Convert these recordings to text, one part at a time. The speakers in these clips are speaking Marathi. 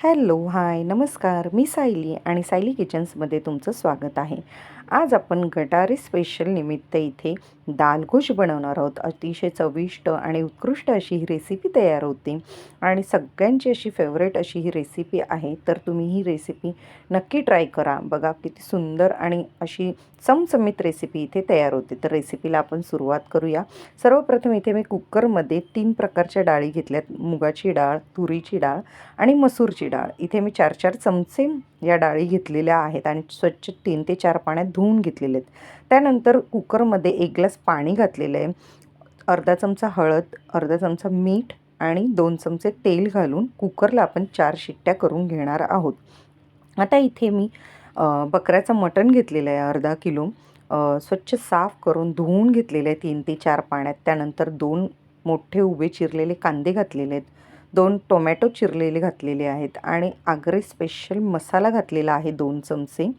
हॅलो हाय नमस्कार. मी सायली आणि सायली किचन्समध्ये तुमचं स्वागत आहे. आज आपण गटारी स्पेशल निमित्त इथे दालगोश बनवणार आहोत. अतिशय चविष्ट आणि उत्कृष्ट अशी ही रेसिपी तयार होते. आणि सगळ्यांची अशी फेवरेट अशी ही रेसिपी आहे. तर तुम्ही ही रेसिपी नक्की ट्राय करा. बघा किती सुंदर आणि अशी चमचमीत रेसिपी इथे तयार होते. तर रेसिपीला आपण सुरुवात करूया. सर्वप्रथम इथे मी कुकरमध्ये तीन प्रकारच्या डाळी घेतल्यात. मुगाची डाळ तुरीची डाळ आणि मसूरची डाळ. इथे मी चार चार चमचे या डाळी घेतलेल्या आहेत आणि स्वच्छ तीन ते चार पाण्यात धुवून घेतलेले आहेत. त्यानंतर कुकरमध्ये एक ग्लास पाणी घातलेलं आहे. अर्धा चमचा हळद अर्धा चमचा मीठ आणि दोन चमचे तेल घालून कुकरला आपण चार शिट्ट्या करून घेणार आहोत. आता इथे मी बकऱ्याचं मटण घेतलेलं आहे अर्धा किलो. स्वच्छ साफ करून धुवून घेतलेलं आहे तीन ते चार पाण्यात. त्यानंतर दोन मोठे उभे चिरलेले कांदे घातलेले आहेत. दोन टोमॅटो चिरलेले घातलेले आहेत आणि आगरी स्पेशल मसाला घातलेला आहे दोन चमचे.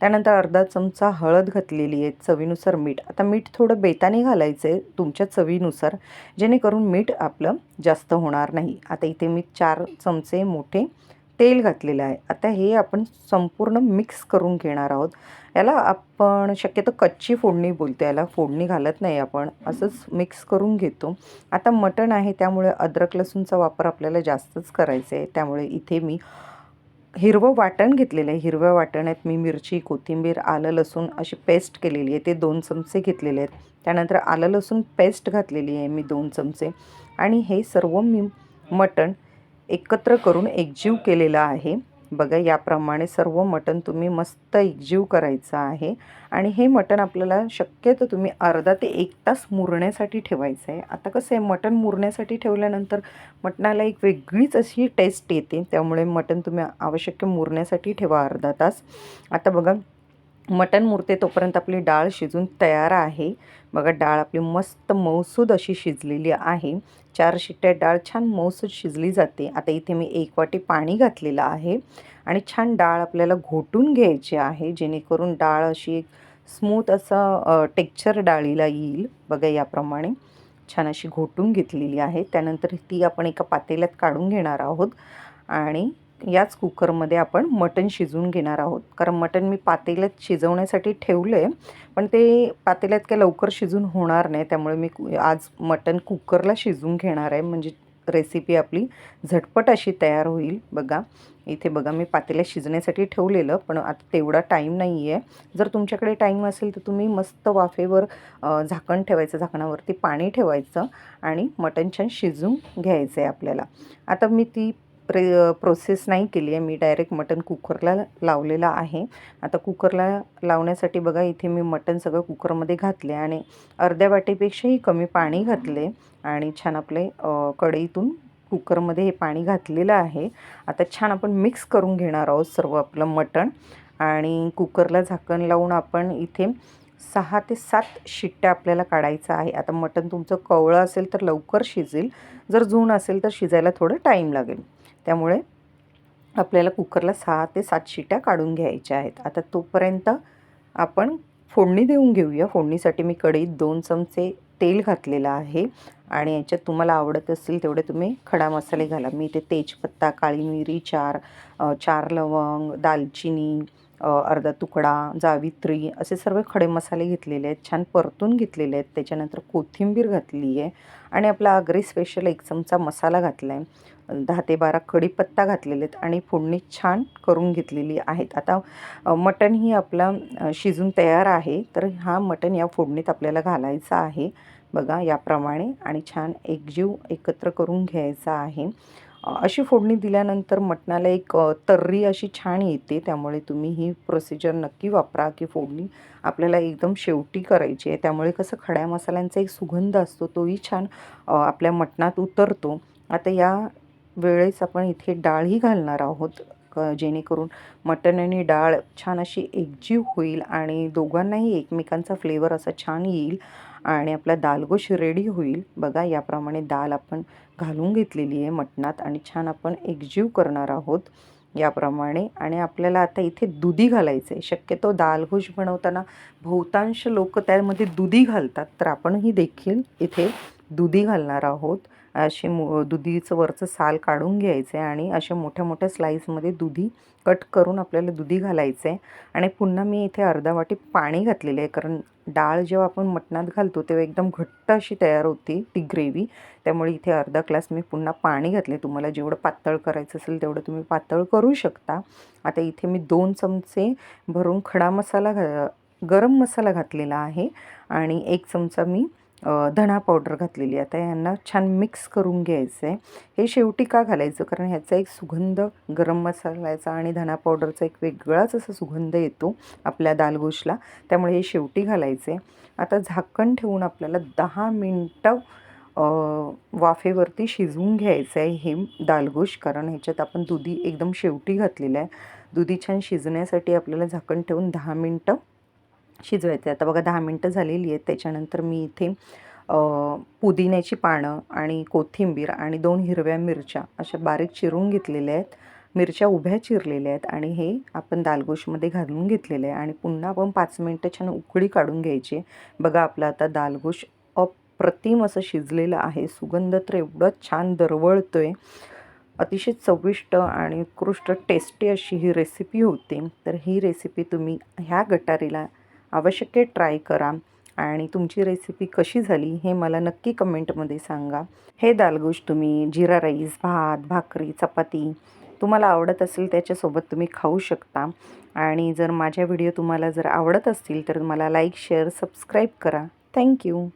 त्यानंतर अर्धा चमचा हळद घातलेली आहे चवीनुसार मीठ. आता मीठ थोडं बेताने घालायचं आहे तुमच्या चवीनुसार जेणेकरून मीठ आपलं जास्त होणार नाही. आता इथे मी चार चमचे मोठे तेल घातलेलं आहे. आता हे आपण संपूर्ण मिक्स करून घेणार आहोत. याला आपण शक्यतो कच्ची फोडणी बोलते याला फोडणी घालत नाही आपण. असंच मिक्स करून घेतो. आता मटण आहे त्यामुळे अद्रक लसूणचा वापर आपल्याला जास्तच करायचा आहे त्यामुळे इथे मी हिरवं वाटण घेतलेलं आहे. हिरव्या वाटण्यात मी मिरची कोथिंबीर आलं लसूण अशी पेस्ट केलेली आहे. ते दोन चमचे घेतलेले आहेत. त्यानंतर आलं लसूण पेस्ट घातलेली आहे मी दोन चमचे. आणि हे सर्व मी मटण एकत्र करून एकजीव केलेलं आहे. बघा याप्रमाणे सर्व मटण तुम्ही मस्त एकजीव करायचं आहे. आणि हे मटण आपल्याला शक्यतो तुम्ही अर्धा ते एक तास मुरण्यासाठी ठेवायचं आहे. आता कसं आहे मटण मुरण्यासाठी ठेवल्यानंतर मटणाला एक वेगळीच अशी टेस्ट येते. त्यामुळे मटण तुम्ही आवश्यक मुरण्यासाठी ठेवा अर्धा तास. आता बघा मटण मुरते तोपर्यंत आपली डाळ शिजून तयार आहे. बघा डाळ आपली मस्त मौसूद अशी शिजलेली आहे. चार शिट्ट्या डाळ छान मौसूद शिजली जाते. आता इथे मी एक वाटी पाणी घातलेलं आहे आणि छान डाळ आपल्याला घोटून घ्यायची आहे जेणेकरून डाळ अशी एक स्मूथ असं टेक्चर डाळीला येईल. बघा याप्रमाणे छान अशी घोटून घेतलेली आहे. त्यानंतर ती आपण एका पातेल्यात काढून घेणार आहोत आणि याच कुकरमध्ये आपण मटण शिजवून घेणार आहोत. कारण मटण मी पातेल्यात शिजवण्यासाठी ठेवलं आहे पण ते पातेल्यात काय लवकर शिजून होणार नाही. त्यामुळे मी कु- आज मटण कुकरला शिजवून घेणार आहे. म्हणजे रेसिपी आपली झटपट अशी तयार होईल बघा. इथे बघा मी पातेल्या शिजण्यासाठी ठेवलेलं पण आता तेवढा टाईम नाही आहे जर तुमच्याकडे टाईम असेल तर तुम्ही मस्त वाफेवर झाकण ठेवायचं झाकणावरती पाणी ठेवायचं आणि मटण छान शिजवून घ्यायचं आहे आपल्याला. आता मी ती प्रे प्रोसेस नाही केली आहे. मी डायरेक्ट मटण कुकरला लावलेला आहे. आता कुकरला लावण्यासाठी बघा इथे मी मटण सगळं कुकरमध्ये घातले आणि अर्ध्या वाटीपेक्षाही कमी पाणी घातले आणि छान आपले कढईतून कुकरमध्ये हे पाणी घातलेलं आहे. आता छान आपण मिक्स करून घेणार आहोत सर्व आपलं मटण आणि कुकरला झाकण लावून आपण इथे सहा ते सात शिट्ट्या आपल्याला काढायचं आहे. आता मटण तुमचं कवळं असेल तर लवकर शिजेल. जर जून असेल तर शिजायला थोडं टाईम लागेल. त्यामुळे आपल्याला कुकरला सहा ते सात शिट्या काढून घ्यायच्या आहेत. आता तोपर्यंत आपण फोडणी देऊन घेऊया. फोडणीसाठी मी कढईत दोन चमचे तेल घातलेलं आहे आणि याच्यात तुम्हाला आवडत असतील तेवढे तुम्ही खडा मसाले घाला. मी इथे तेजपत्ता काळी मिरी चार चार लवंग दालचिनी अर्धा तुकडा जावित्री असे सर्व खडे मसाले घेतलेले आहेत. छान परतून घेतलेले आहेत. त्याच्यानंतर कोथिंबीर घातली आहे आणि आपला आगरी स्पेशल एक चमचा मसाला घातला आहे दहा ते बारा कढीपत्ता घातलेले आहेत आणि फोडणी छान करून घेतलेली आहेत. आता मटण ही आपला शिजून तयार आहे. तर हा मटण या फोडणीत आपल्याला घालायचा आहे. बघा याप्रमाणे आणि छान एकजीव एकत्र करून घ्यायचा आहे. अशी फोडणी दिल्यानंतर मटणाला एक तर्री अशी छान येते. त्यामुळे तुम्ही ही प्रोसिजर नक्की वापरा की फोडणी आपल्याला एकदम शेवटी करायची आहे. त्यामुळे कसं खड्या मसाल्यांचा एक सुगंध असतो तोही छान आपल्या मटणात उतरतो. आता या वेळेस आपण इथे डाळही घालणार आहोत. क जेणेकरून मटण आणि डाळ छान अशी एकजीव होईल आणि दोघांनाही एकमेकांचा फ्लेवर असा छान येईल आणि आपला दालगोश रेडी होईल. बघा याप्रमाणे दाल आपण घालून घेतलेली आहे मटणात आणि छान आपण एकजीव करणार आहोत याप्रमाणे. आणि आपल्याला आता इथे दुधी घालायचं आहे शक्यतो दालघोष बनवताना बहुतांश लोक त्यामध्ये दुधी घालतात तर आपणही देखील इथे दुधी घालणार आहोत. असे मो दुधीचं वरचं साल काढून घ्यायचं आहे आणि अशा मोठ्या मोठ्या स्लाईसमध्ये दुधी कट करून आपल्याला दुधी घालायचं आहे आणि पुन्हा मी इथे अर्धा वाटी पाणी घातलेलं आहे कारण डाळ जेव्हा आपण मटणात घालतो तेव्हा एकदम घट्ट अशी तयार होती ती ग्रेव्ही. त्यामुळे इथे अर्धा ग्लास मी पुन्हा पाणी घातले तुम्हाला जेवढं पातळ करायचं असेल तेवढं तुम्ही पातळ करू शकता. आता इथे मी दोन चमचे भरून खडा मसाला घा गरम मसाला घातलेला आहे. आणि एक चमचा मी धणा पावडर घातलेली आहे. आता यांना छान मिक्स करून घ्यायचं आहे हे शेवटी का घालायचं? कारण ह्याचा एक सुगंध गरम मसाल्याचा आणि धणा पावडरचा एक वेगळाच असा सुगंध येतो आपल्या दालगोशला त्यामुळे हे शेवटी घालायचे आता झाकण ठेवून आपल्याला दहा मिनटं वाफेवरती शिजवून घ्यायचं आहे हे दालगोश कारण ह्याच्यात आपण दुधी एकदम शेवटी घातलेलं आहे. दुधी छान शिजण्यासाठी आपल्याला झाकण ठेवून दहा मिनटं शिजवायचं आहे आता बघा दहा मिनटं झालेली आहेत. त्याच्यानंतर मी इथे पुदिन्याची पानं आणि कोथिंबीर आणि दोन हिरव्या मिरच्या अशा बारीक चिरून घेतलेल्या आहेत. मिरच्या उभ्या चिरलेल्या आहेत आणि हे आपण दालगोशमध्ये घालून घेतलेलं आहे. आणि पुन्हा आपण पाच मिनटं छान उकळी काढून घ्यायची. बघा आपला आता दालगोश अप्रतिम असं शिजलेलं आहे. सुगंध तर एवढं छान दरवळतो आहे अतिशय चविष्ट आणि उत्कृष्ट टेस्टी अशी ही रेसिपी होते. तर ही रेसिपी तुम्ही ह्या गटारीला अवश्य ट्राय करा. आणि तुमची रेसिपी कशी झाली हे मला नक्की कमेंटमध्ये सांगा. हे दालगोश तुम्ही जिरा राईस भात भाकरी चपाती तुम्हाला आवडत असेल त्याच्यासोबत तुम्ही खाऊ शकता. आणि जर माझ्या व्हिडिओ तुम्हाला जर आवडत असतील तर मला लाईक शेअर सबस्क्राईब करा. Thank you